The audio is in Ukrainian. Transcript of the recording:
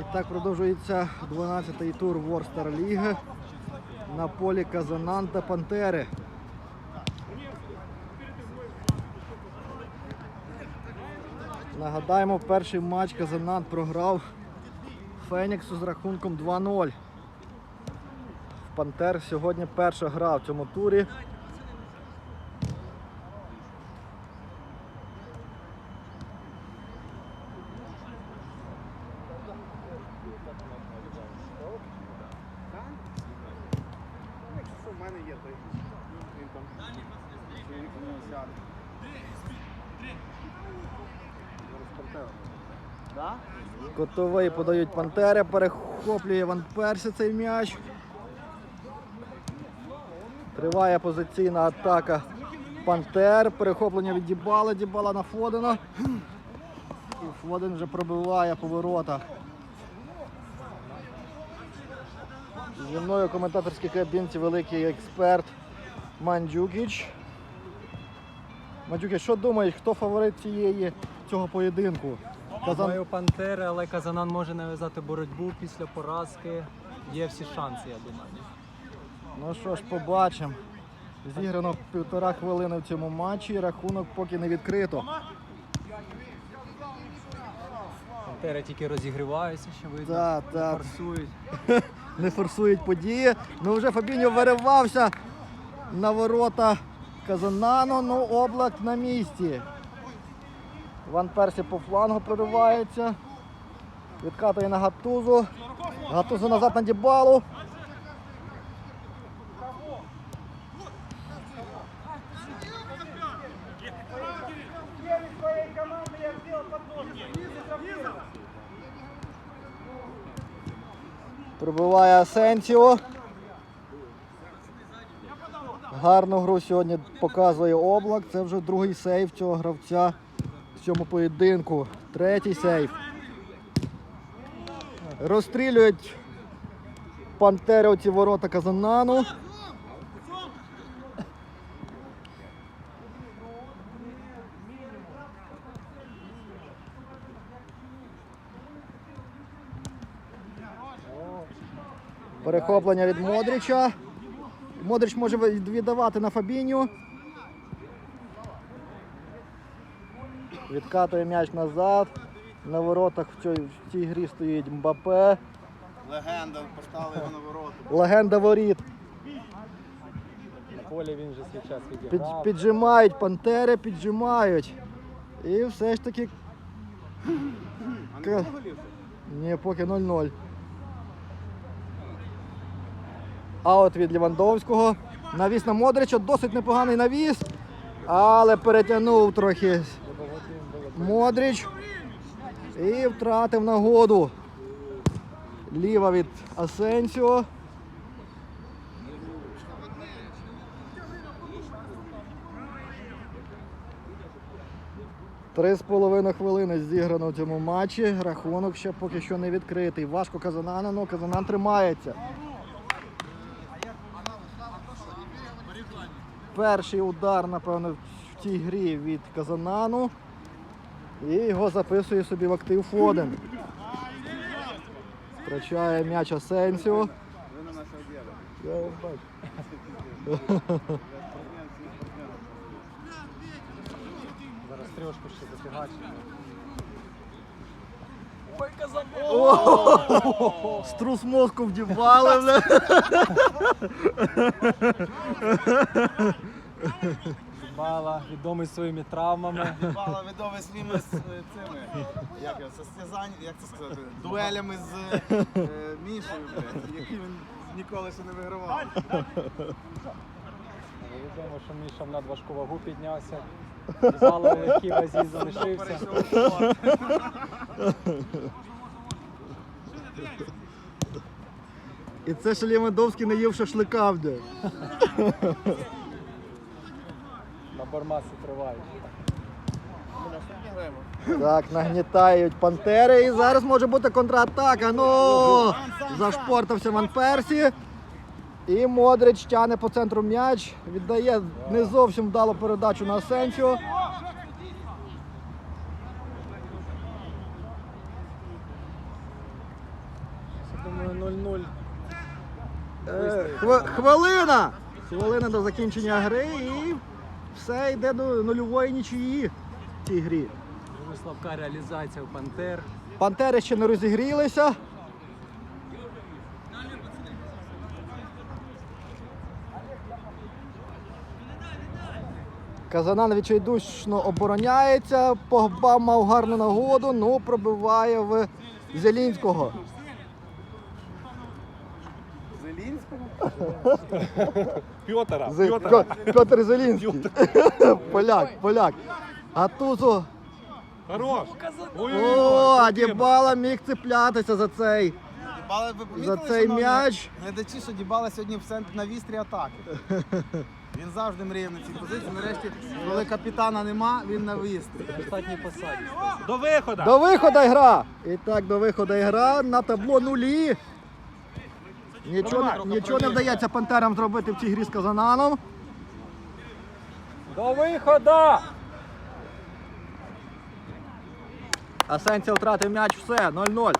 І так продовжується 12-й тур Ворстер Ліги на полі Казанан та Пантери. Нагадаємо, перший матч Казанан програв Феніксу з рахунком 2-0. В Пантер сьогодні перша гра в цьому турі. Мене є, то він там він сяде. Зараз партер. Да? Котовий подають Пантери, перехоплює Ван Персі цей м'яч. Триває позиційна атака Пантер. Перехоплення від Дібала. Дібала на Фодена. І Фоден вже пробиває по воротах. Зі мною в коментаторській кабінці великий експерт Мандюкіч. Мандюкіч, що думаєш, хто фаворит цієї цього поєдинку? Казан... Думаю, Пантери, але Казанан може нав'язати боротьбу після поразки. Є всі шанси, я думаю. Ну що ж, побачимо. Зіграно півтора хвилини в цьому матчі. Рахунок поки не відкрито. Пантери тільки розігріваються, що видно. Так, так. Форсують. Не форсують події. Ну вже Фабіньо виривався на ворота Казанано, Ну, облак на місці. Ван Персі по флангу проривається. Відкатує на Гатузу. Гатузу назад на Дібалу. Пробиває Асенсіо. Гарну гру сьогодні показує облак. Це вже другий сейф цього гравця в цьому поєдинку. Третій сейф. Розстрілюють пантерівці ворота Казанану. Перехоплення від Модріча. Модрич може віддавати на Фабіню. Відкатує м'яч назад. На воротах в цій, в цій грі стоїть Мбапе. Легенда, поставили його на ворота. Легенда воріт. На полі він вже свій час Під, відіграв. піджимають пантери, піджимають. І все ж таки. А не було голів? Ні, поки 0-0. Аут від Лівандовського. Навіс на Модрича, досить непоганий навіс. Але перетягнув трохи Модрич. І втратив нагоду. Ліва від Асенсіо. Три з половиною хвилини зіграно в цьому матчі. Рахунок ще поки що не відкритий. Важко Казанану, але Казанан тримається. Перший удар, напевно, в цій грі від Казанану. І його записує собі в актив Фоден. Втрачає м'яч Асенсіо. Я його бачу. Зараз трьошку ще зафігачимо. Струс мозку вдівали. бля. Бала, відомий своїми травмами. Бала відомий своїми з, е, цими, як його, состязань, як це сказати, дуелями з е, Мішею, блядь, які він ніколи ще не вигравав. Відомо, що Міша в надважку вагу піднявся. Залу залишився. І це ще Лівандовський не їв шашлика де. На наступні граємо. Так, нагнітають пантери. І зараз може бути контратака. Ну, зашпортався Ван Персі. І Модрич тяне по центру м'яч. Віддає не зовсім вдалу передачу на Асенсіо. 0-0. Е, хвилина! Хвилина до закінчення гри і все йде до нульової нічиї в цій грі. Дуже слабка реалізація у Пантер. Пантери ще не розігрілися. Казанан відчайдушно обороняється. Погба мав гарну нагоду, ну пробиває в Зелінського. Зелінського? Пьотера. З- Пьо- Петр Зелінський. поляк, поляк. А Тузо. Хорош. О, Дібала міг цеплятися за цей. Дібала, ви помітили, За цей шановні м'яч. Глядачі, що Дібала сьогодні в центрі на вістрі атаки. Він завжди мріяв на цій позиції. Нарешті, коли капітана нема, він на вістрі. В штатній посаді. До виходу. До виходу гра. І так, до виходу гра на табло нулі. Нічого, не- нічого не вдається пантерам зробити в цій грі з Казананом. До виходу! Асенція втратив м'яч, все, 0-0.